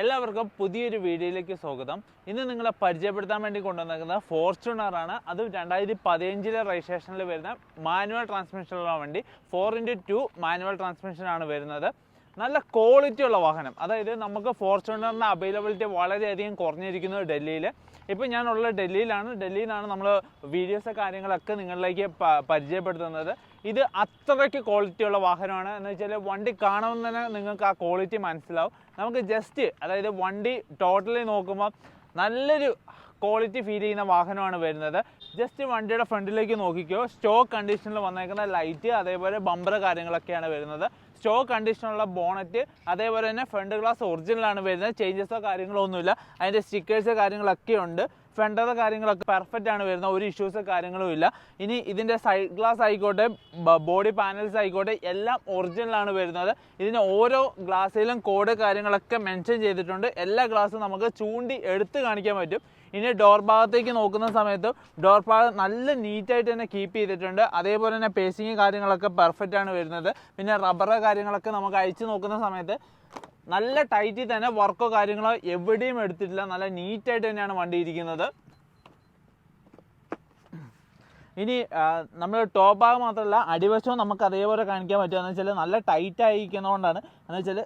എല്ലാവർക്കും പുതിയൊരു വീഡിയോയിലേക്ക് സ്വാഗതം. ഇന്ന് നിങ്ങളെ പരിചയപ്പെടുത്താൻ വേണ്ടി കൊണ്ടുവന്നിരിക്കുന്നത് ഫോർച്യൂണർ ആണ്. അത് രണ്ടായിരത്തി പതിനഞ്ചിലെ രജിസ്ട്രേഷനിൽ വരുന്ന മാനുവൽ ട്രാൻസ്മിഷനുള്ള വണ്ടി. ഫോർ ഇന്റു ടു മാനുവൽ ട്രാൻസ്മിഷനാണ് വരുന്നത്. നല്ല ക്വാളിറ്റി ഉള്ള വാഹനം. അതായത് നമുക്ക് ഫോർച്യൂണറിന്റെ അവൈലബിലിറ്റി വളരെയധികം കുറഞ്ഞിരിക്കുന്നത് ഡൽഹിയിൽ ഇപ്പോൾ ഞാനുള്ള ഡൽഹിയിലാണ്. ഡൽഹിയിലാണ് നമ്മൾ വീഡിയോസ് കാര്യങ്ങളൊക്കെ നിങ്ങളിലേക്ക് പരിചയപ്പെടുത്തുന്നത്. ഇത് അത്രയ്ക്ക് ക്വാളിറ്റിയുള്ള വാഹനമാണ്. എന്ന് വെച്ചാൽ വണ്ടി കാണുമ്പോൾ തന്നെ നിങ്ങൾക്ക് ആ ക്വാളിറ്റി മനസ്സിലാവും. നമുക്ക് ജസ്റ്റ് അതായത് വണ്ടി ടോട്ടലി നോക്കുമ്പോൾ നല്ലൊരു ക്വാളിറ്റി ഫീൽ ചെയ്യുന്ന വാഹനമാണ് വരുന്നത്. ജസ്റ്റ് വണ്ടിയുടെ ഫ്രണ്ടിലേക്ക് നോക്കിക്കോ. സ്റ്റോക്ക് കണ്ടീഷനിൽ വന്നേക്കുന്ന ലൈറ്റ് അതേപോലെ ബമ്പർ കാര്യങ്ങളൊക്കെയാണ് വരുന്നത്. സ്റ്റോക്ക് കണ്ടീഷനുള്ള ബോണറ്റ് അതേപോലെ തന്നെ ഫ്രണ്ട് ഗ്ലാസ് ഒറിജിനലാണ് വരുന്നത്. ചേഞ്ചസോ കാര്യങ്ങളോ ഒന്നുമില്ല. അതിന്റെ സ്റ്റിക്കേഴ്സ് കാര്യങ്ങളൊക്കെ ഉണ്ട്. ഫ്രണ്ടത്തെ കാര്യങ്ങളൊക്കെ പെർഫെക്റ്റ് ആണ് വരുന്നത് ഒരു ഇഷ്യൂസ് കാര്യങ്ങളും ഇല്ല. ഇനി ഇതിന്റെ സൈഡ് ഗ്ലാസ് ആയിക്കോട്ടെ ബോഡി പാനൽസ് ആയിക്കോട്ടെ എല്ലാം ഒറിജിനലാണ് വരുന്നത്. ഇതിന് ഓരോ ഗ്ലാസ്സിലും കോഡ് കാര്യങ്ങളൊക്കെ മെൻഷൻ ചെയ്തിട്ടുണ്ട്. എല്ലാ ഗ്ലാസ്സും നമുക്ക് ചൂണ്ടി എടുത്ത് കാണിക്കാൻ പറ്റും. ഇനി ഡോർ ഭാഗത്തേക്ക് നോക്കുന്ന സമയത്ത് ഡോർ ഭാഗം നല്ല നീറ്റായിട്ട് തന്നെ കീപ്പ് ചെയ്തിട്ടുണ്ട്. അതേപോലെ തന്നെ പേസിങ് കാര്യങ്ങളൊക്കെ പെർഫെക്റ്റ് ആണ് വരുന്നത്. പിന്നെ റബ്ബർ കാര്യങ്ങളൊക്കെ നമുക്ക് അയച്ചു നോക്കുന്ന സമയത്ത് നല്ല ടൈറ്റിൽ തന്നെ വർക്കോ കാര്യങ്ങളോ എവിടെയും എടുത്തിട്ടില്ല. നല്ല നീറ്റായിട്ട് തന്നെയാണ് വണ്ടി ഇരിക്കുന്നത്. ഇനി നമ്മൾ ടോപ്പ് ഭാഗം മാത്രമല്ല അടിവശവും നമുക്ക് അതേപോലെ കാണിക്കാൻ പറ്റുക എന്ന് വെച്ചാൽ നല്ല ടൈറ്റ് ആയിരിക്കുന്നതുകൊണ്ടാണ്. എന്ന് വെച്ചാൽ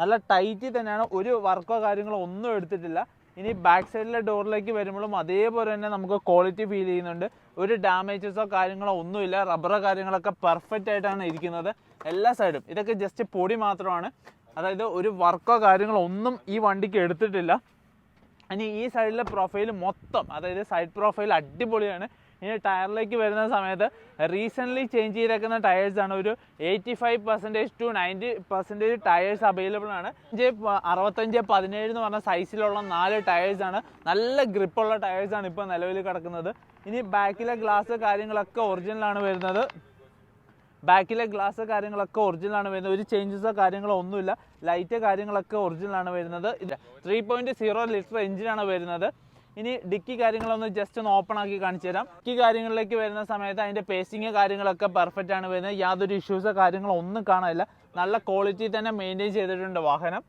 നല്ല ടൈറ്റിൽ തന്നെയാണ്. ഒരു വർക്കോ കാര്യങ്ങളോ ഒന്നും എടുത്തിട്ടില്ല. ഇനി ബാക്ക് സൈഡിലെ ഡോറിലേക്ക് വരുമ്പോഴും അതേപോലെ തന്നെ നമുക്ക് ക്വാളിറ്റി ഫീൽ ചെയ്യുന്നുണ്ട്. ഒരു ഡാമേജസോ കാര്യങ്ങളോ ഒന്നുമില്ല. റബ്ബറോ കാര്യങ്ങളൊക്കെ പെർഫെക്റ്റ് ആയിട്ടാണ് ഇരിക്കുന്നത്. എല്ലാ സൈഡും ഇതൊക്കെ ജസ്റ്റ് പൊടി മാത്രമാണ്. അതായത് ഒരു വർക്കോ കാര്യങ്ങളോ ഒന്നും ഈ വണ്ടിക്ക് എടുത്തിട്ടില്ല. ഇനി ഈ സൈഡിലെ പ്രൊഫൈൽ മൊത്തം അതായത് സൈഡ് പ്രൊഫൈൽ അടിപൊളിയാണ്. ഇനി ടയറിലേക്ക് വരുന്ന സമയത്ത് റീസെന്റ്ലി ചേഞ്ച് ചെയ്തേക്കുന്ന ടയേഴ്സ് ആണ് ഒരു eighty five percentage to ninety percentage tyres available ആണ്. അഞ്ച് അറുപത്തഞ്ച് പതിനേഴ് എന്ന് പറഞ്ഞ സൈസിലുള്ള നാല് ടയേഴ്സ് ആണ്. നല്ല ഗ്രിപ്പുള്ള ടയേഴ്സാണ് ഇപ്പോൾ നിലവിൽ കിടക്കുന്നത്. ഇനി ബാക്കിലെ ഗ്ലാസ് കാര്യങ്ങളൊക്കെ ഒറിജിനലാണ് വരുന്നത്. ബാക്കിലെ ഗ്ലാസ് കാര്യങ്ങളൊക്കെ ഒറിജിനൽ ആണ് വരുന്നത്. ഒരു ചേഞ്ചസോ കാര്യങ്ങളോ ഒന്നുമില്ല. ലൈറ്റ് കാര്യങ്ങളൊക്കെ ഒറിജിനൽ ആണ് വരുന്നത്. ത്രീ പോയിന്റ് സീറോ ലിറ്റർ എഞ്ചിനാണ് വരുന്നത്. ഇനി ഡിക്കി കാര്യങ്ങളൊന്ന് ജസ്റ്റ് ഒന്ന് ഓപ്പൺ ആക്കി കാണിച്ചു തരാം. ഡിക്കി കാര്യങ്ങളിലേക്ക് വരുന്ന സമയത്ത് അതിന്റെ പേസിങ് കാര്യങ്ങളൊക്കെ പെർഫെക്റ്റ് ആണ് വരുന്നത്. യാതൊരു ഇഷ്യൂസോ കാര്യങ്ങളോ ഒന്നും കാണാനില്ല. നല്ല ക്വാളിറ്റി തന്നെ മെയിന്റെയിൻ ചെയ്തിട്ടുണ്ട് വാഹനം.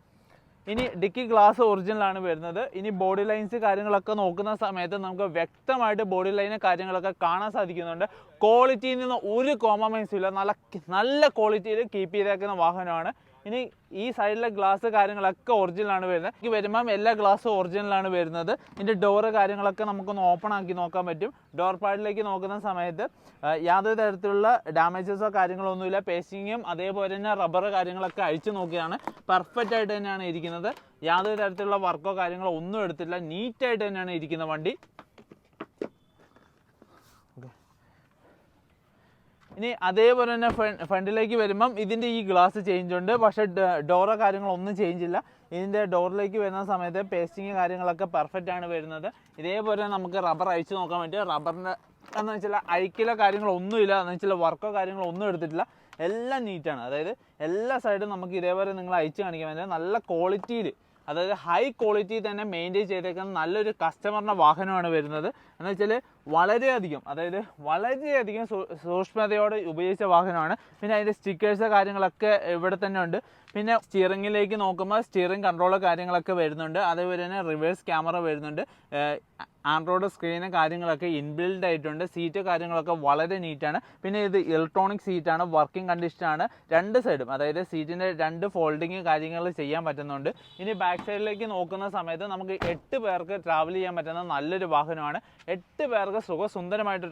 ഇനി ഡിക്കി ഗ്ലാസ് ഒറിജിനൽ ആണ് വരുന്നത്. ഇനി ബോഡി ലൈൻസ് കാര്യങ്ങളൊക്കെ നോക്കുന്ന സമയത്ത് നമുക്ക് വ്യക്തമായിട്ട് ബോഡി ലൈന് കാര്യങ്ങളൊക്കെ കാണാൻ സാധിക്കുന്നുണ്ട്. ക്വാളിറ്റിയിൽ നിന്ന് ഒരു കോംപ്രമൈസും ഇല്ല. നല്ല നല്ല ക്വാളിറ്റിയിൽ കീപ്പ് ചെയ്തേക്കുന്ന വാഹനമാണ്. ഇനി ഈ സൈഡിലെ ഗ്ലാസ് കാര്യങ്ങളൊക്കെ ഒറിജിനൽ ആണ് വരുന്നത്. ഈ വരുമ്പം എല്ലാ ഗ്ലാസ്സും ഒറിജിനൽ ആണ് വരുന്നത്. ഇതിന്റെ ഡോറ് കാര്യങ്ങളൊക്കെ നമുക്കൊന്ന് ഓപ്പൺ ആക്കി നോക്കാൻ പറ്റും. ഡോർ പാഡിലേക്ക് നോക്കുന്ന സമയത്ത് യാതൊരു തരത്തിലുള്ള ഡാമേജസോ കാര്യങ്ങളോ ഒന്നുമില്ല പേസിങ്ങും അതേപോലെ തന്നെ റബ്ബർ കാര്യങ്ങളൊക്കെ അഴിച്ചു നോക്കിയാണ് പെർഫെക്റ്റ് ആയിട്ട് തന്നെയാണ് ഇരിക്കുന്നത്. യാതൊരു തരത്തിലുള്ള വർക്കോ കാര്യങ്ങളോ ഒന്നും എടുത്തില്ല നീറ്റായിട്ട് തന്നെയാണ് ഇരിക്കുന്ന വണ്ടി. ഇനി അതേപോലെ തന്നെ ഫ്രണ്ടിലേക്ക് വരുമ്പം ഇതിന്റെ ഈ ഗ്ലാസ് ചേഞ്ച് ഉണ്ട്. പക്ഷേ ഡോറോ കാര്യങ്ങളൊന്നും ചേഞ്ച് ഇല്ല. ഇതിന്റെ ഡോറിലേക്ക് വരുന്ന സമയത്ത് പേസ്റ്റിങ് കാര്യങ്ങളൊക്കെ പെർഫെക്റ്റ് ആണ് വരുന്നത്. ഇതേപോലെ നമുക്ക് റബ്ബർ അഴിച്ച് നോക്കാൻ പറ്റും റബ്ബറിന്റെ എന്ന് വെച്ചാൽ അഴിക്കലോ കാര്യങ്ങളൊന്നും ഒന്നുമില്ല എന്ന് വെച്ചാൽ വർക്കോ കാര്യങ്ങളോ ഒന്നും എടുത്തിട്ടില്ല. എല്ലാം നീറ്റാണ് അതായത് എല്ലാ സൈഡും നമുക്ക് ഇതേപോലെ നിങ്ങൾ അയച്ചു കാണിക്കാൻ പറ്റും നല്ല ക്വാളിറ്റിയിൽ അതായത് ഹൈ ക്വാളിറ്റി തന്നെ മെയിന്റെയിൻ ചെയ്തേക്കുന്ന നല്ലൊരു കസ്റ്റമറിന്റെ വാഹനമാണ് വരുന്നത്. എന്ന് വെച്ചാൽ വളരെയധികം അതായത് വളരെയധികം സൂക്ഷ്മതയോടെ ഉപയോഗിച്ച വാഹനമാണ്. പിന്നെ അതിന്റെ സ്റ്റിക്കേഴ്സ് കാര്യങ്ങളൊക്കെ ഇവിടെ തന്നെ ഉണ്ട്. പിന്നെ സ്റ്റിയറിങ്ങിലേക്ക് നോക്കുമ്പോൾ സ്റ്റിയറിംഗ് കൺട്രോൾ കാര്യങ്ങളൊക്കെ വരുന്നുണ്ട്. അതേപോലെ തന്നെ റിവേഴ്സ് ക്യാമറ വരുന്നുണ്ട്. ആൻഡ്രോയിഡ് സ്ക്രീനും കാര്യങ്ങളൊക്കെ ഇൻബിൽഡ് ആയിട്ടുണ്ട്. സീറ്റ് കാര്യങ്ങളൊക്കെ വളരെ നീറ്റാണ് പിന്നെ ഇത് ഇലക്ട്രോണിക് സീറ്റാണ് വർക്കിംഗ് കണ്ടീഷനാണ് രണ്ട് സൈഡും അതായത് സീറ്റിന്റെ രണ്ട് ഫോൾഡിങ് കാര്യങ്ങൾ ചെയ്യാൻ പറ്റുന്നുണ്ട്. ഇനി ബാക്ക് സൈഡിലേക്ക് നോക്കുന്ന സമയത്ത് നമുക്ക് എട്ട് പേർക്ക് ട്രാവൽ ചെയ്യാൻ പറ്റുന്ന നല്ലൊരു വാഹനമാണ്. എട്ട് പേർക്ക് സുഖസുന്ദരമായിട്ട്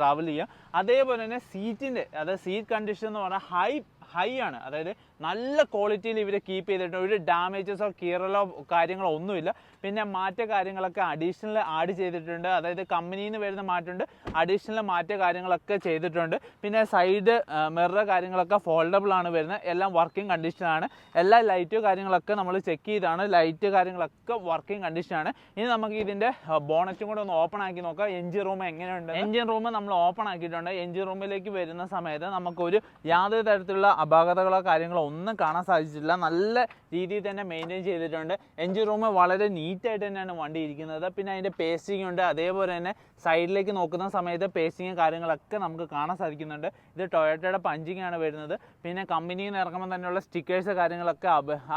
ട്രാവൽ ചെയ്യാം. അതേപോലെ തന്നെ സീറ്റിന്റെ അതായത് സീറ്റ് കണ്ടീഷൻ എന്ന് പറഞ്ഞാൽ ഹൈ ഹൈ ആണ്. അതായത് നല്ല ക്വാളിറ്റിയിൽ ഇവർ കീപ്പ് ചെയ്തിട്ടുണ്ട്. ഒരു ഡാമേജസോ കീറലോ കാര്യങ്ങളോ ഒന്നുമില്ല. പിന്നെ മാറ്റ കാര്യങ്ങളൊക്കെ അഡീഷണൽ ആഡ് ചെയ്തിട്ടുണ്ട്. അതായത് കമ്പനിയിൽ നിന്ന് വരുന്ന മാറ്റമുണ്ട്. അഡീഷണൽ മാറ്റ കാര്യങ്ങളൊക്കെ ചെയ്തിട്ടുണ്ട്. പിന്നെ സൈഡ് മിറർ കാര്യങ്ങളൊക്കെ ഫോൾഡബിൾ ആണ് വരുന്നത്. എല്ലാം വർക്കിംഗ് കണ്ടീഷനാണ് എല്ലാ ലൈറ്റ് കാര്യങ്ങളൊക്കെ നമ്മൾ ചെക്ക് ചെയ്താണ്. ലൈറ്റ് കാര്യങ്ങളൊക്കെ വർക്കിംഗ് കണ്ടീഷനാണ് ഇനി നമുക്ക് ഇതിന്റെ ബോണറ്റും കൂടെ ഒന്ന് ഓപ്പൺ ആക്കി നോക്കാം. എഞ്ചിൻ റൂം എങ്ങനെയുണ്ട് എഞ്ചിൻ റൂം നമ്മൾ ഓപ്പൺ ആക്കിയിട്ടുണ്ട്. എഞ്ചിൻ റൂമിലേക്ക് വരുന്ന സമയത്ത് നമുക്കൊരു യാതൊരു തരത്തിലുള്ള അപാകതകളോ കാര്യങ്ങളോ ഒന്നും കാണാൻ സാധിച്ചിട്ടില്ല. നല്ല രീതിയിൽ തന്നെ മെയിന്റെയിൻ ചെയ്തിട്ടുണ്ട്. എൻജിൻ റൂം വളരെ നീറ്റായിട്ട് തന്നെയാണ് വണ്ടി ഇരിക്കുന്നത്. പിന്നെ അതിന്റെ പേസ്റ്റിംഗ് ഉണ്ട്. അതേപോലെ തന്നെ സൈഡിലേക്ക് നോക്കുന്ന സമയത്ത് പേസ്റ്റിങ് കാര്യങ്ങളൊക്കെ നമുക്ക് കാണാൻ സാധിക്കുന്നുണ്ട്. ഇത് ടൊയോട്ടയുടെ പഞ്ചിങ് ആണ് വരുന്നത്. പിന്നെ കമ്പനിയിൽ നിന്ന് ഇറങ്ങുമ്പോൾ തന്നെയുള്ള സ്റ്റിക്കേഴ്സ് കാര്യങ്ങളൊക്കെ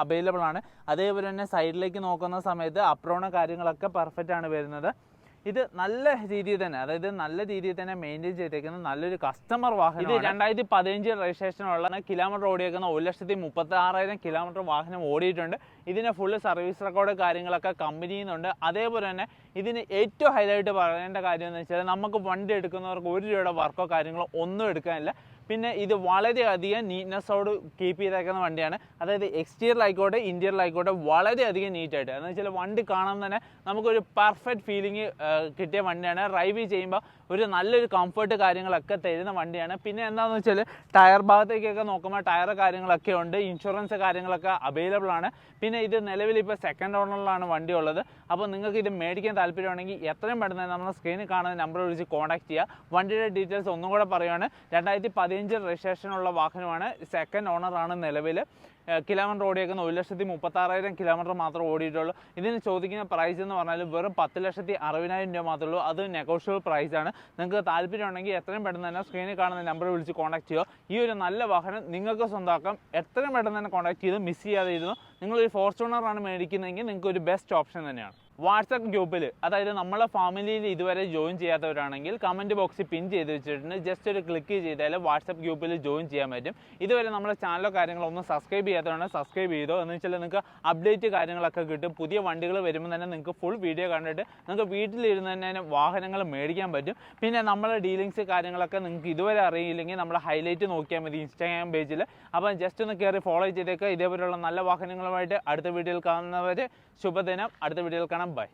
അവൈലബിൾ ആണ്. അതേപോലെ തന്നെ സൈഡിലേക്ക് നോക്കുന്ന സമയത്ത് അപ്രോണ കാര്യങ്ങളൊക്കെ പെർഫെക്റ്റ് ആണ് വരുന്നത്. ഇത് നല്ല രീതിയിൽ തന്നെ അതായത് നല്ല രീതിയിൽ തന്നെ മെയിന്റെയിൻ ചെയ്തേക്കുന്ന നല്ലൊരു കസ്റ്റമർ വാഹനം ഇത് രണ്ടായിരത്തി രജിസ്ട്രേഷൻ ഉള്ള കിലോമീറ്റർ ഓടിയേക്കുന്ന ഒരു ലക്ഷത്തി മുപ്പത്തി ആറായിരം കിലോമീറ്റർ വാഹനം ഓടിയിട്ടുണ്ട്. ഇതിന് ഫുള്ള് സർവീസ് റെക്കോർഡ് കാര്യങ്ങളൊക്കെ കമ്പനിയിൽ നിന്നുണ്ട് അതേപോലെ തന്നെ ഇതിന് ഏറ്റവും ഹൈലൈറ്റ് പറയേണ്ട കാര്യം എന്ന് വെച്ചാൽ നമുക്ക് വണ്ടി എടുക്കുന്നവർക്ക് ഒരു രൂപയുടെ വർക്കോ കാര്യങ്ങളോ ഒന്നും എടുക്കാനില്ല. പിന്നെ ഇത് വളരെയധികം നീറ്റ്നെസ്സോട് കീപ്പ് ചെയ്തേക്കുന്ന വണ്ടിയാണ്. അതായത് എക്സ്റ്റീരിയറിലായിക്കോട്ടെ ഇന്റീരിയറിലായിക്കോട്ടെ വളരെയധികം നീറ്റായിട്ട് എന്ന് വെച്ചാൽ വണ്ടി കാണാൻ തന്നെ നമുക്കൊരു പെർഫെക്റ്റ് ഫീലിംഗ് കിട്ടിയ വണ്ടിയാണ്. ഡ്രൈവ് ചെയ്യുമ്പോൾ ഒരു നല്ലൊരു കംഫർട്ട് കാര്യങ്ങളൊക്കെ തരുന്ന വണ്ടിയാണ്. പിന്നെ എന്താണെന്ന് വെച്ചാൽ ടയർ ഭാഗത്തേക്കൊക്കെ നോക്കുമ്പോൾ ടയർ കാര്യങ്ങളൊക്കെ ഉണ്ട്. ഇൻഷുറൻസ് കാര്യങ്ങളൊക്കെ അവൈലബിൾ ആണ്. പിന്നെ ഇത് നിലവിൽ ഇപ്പോൾ സെക്കൻഡ് ഓണറിലാണ് വണ്ടി ഉള്ളത്. അപ്പോൾ നിങ്ങൾക്ക് ഇത് മേടിക്കാൻ താല്പര്യമാണെങ്കിൽ എത്രയും പെട്ടെന്ന് നമ്മുടെ സ്ക്രീനിൽ കാണുന്ന നമ്പർ വിളിച്ച് കോൺടാക്ട് ചെയ്യുക. വണ്ടിയുടെ ഡീറ്റെയിൽസ് ഒന്നും കൂടെ പറയുകയാണ് രണ്ടായിരത്തി പതിനഞ്ച് രജിസ്ട്രേഷനുള്ള വാഹനമാണ്. സെക്കൻഡ് ഓണറാണ് നിലവിൽ കിലോമീറ്റർ ഓടിയേക്കുന്ന ഒരു ലക്ഷത്തി മുപ്പത്താറായിരം കിലോമീറ്റർ മാത്രം ഓടിയിട്ടുള്ളൂ. ഇതിന് ചോദിക്കുന്ന പ്രൈസ് എന്ന് പറഞ്ഞാൽ വെറും പത്ത് ലക്ഷത്തി അറുപതിനായിരം രൂപ മാത്രമേ ഉള്ളൂ. അത് നെഗോഷ്യബിൾ പ്രൈസ് ആണ്. നിങ്ങൾക്ക് താല്പര്യം ഉണ്ടെങ്കിൽ എത്രയും പെട്ടെന്ന് തന്നെ സ്ക്രീനിൽ കാണുന്ന നമ്പർ വിളിച്ച് കോൺടാക്ട് ചെയ്യുക. ഈ ഒരു നല്ല വാഹനം നിങ്ങൾക്ക് സ്വന്തമാക്കാം. എത്രയും പെട്ടെന്ന് തന്നെ കോൺടാക്ട് ചെയ്ത് മിസ് ചെയ്യാതെ ഇരുന്നു. നിങ്ങളൊരു ഫോർച്യൂണറാണ് മേടിക്കുന്നതെങ്കിൽ നിങ്ങൾക്ക് ഒരു ബെസ്റ്റ് ഓപ്ഷൻ തന്നെയാണ്. വാട്സപ്പ് ഗ്രൂപ്പിൽ അതായത് നമ്മളെ ഫാമിലിയിൽ ഇതുവരെ ജോയിൻ ചെയ്യാത്തവരാണെങ്കിൽ കമന്റ് ബോക്സിൽ പിൻ ചെയ്ത് വെച്ചിട്ടുണ്ട്. ജസ്റ്റ് ഒരു ക്ലിക്ക് ചെയ്താൽ വാട്സപ്പ് ഗ്രൂപ്പിൽ ജോയിൻ ചെയ്യാൻ പറ്റും. ഇതുവരെ നമ്മുടെ ചാനലോ കാര്യങ്ങളോ ഒന്നും സബ്സ്ക്രൈബ് ചെയ്യാത്തവരാണ് സബ്സ്ക്രൈബ് ചെയ്തോ. എന്ന് വെച്ചാൽ നിങ്ങൾക്ക് അപ്ഡേറ്റ് കാര്യങ്ങളൊക്കെ കിട്ടും. പുതിയ വണ്ടികൾ വരുമ്പോൾ തന്നെ നിങ്ങൾക്ക് ഫുൾ വീഡിയോ കണ്ടിട്ട് നിങ്ങൾക്ക് വീട്ടിലിരുന്ന് തന്നെ വാഹനങ്ങൾ മേടിക്കാൻ പറ്റും. പിന്നെ നമ്മളെ ഡീലിങ്സ് കാര്യങ്ങളൊക്കെ നിങ്ങൾക്ക് ഇതുവരെ അറിയില്ലെങ്കിൽ നമ്മൾ ഹൈലൈറ്റ് നോക്കിയാൽ മതി ഇൻസ്റ്റാഗ്രാം പേജിൽ അപ്പം ജസ്റ്റ് ഒന്ന് കയറി ഫോളോ ചെയ്തേക്കുക ഇതേപോലെയുള്ള നല്ല വാഹനങ്ങളുമായിട്ട് അടുത്ത വീഡിയോയിൽ കാണുന്നവർ ശുഭദിനം. അടുത്ത വീഡിയോയിൽ കാണാം. Rambai.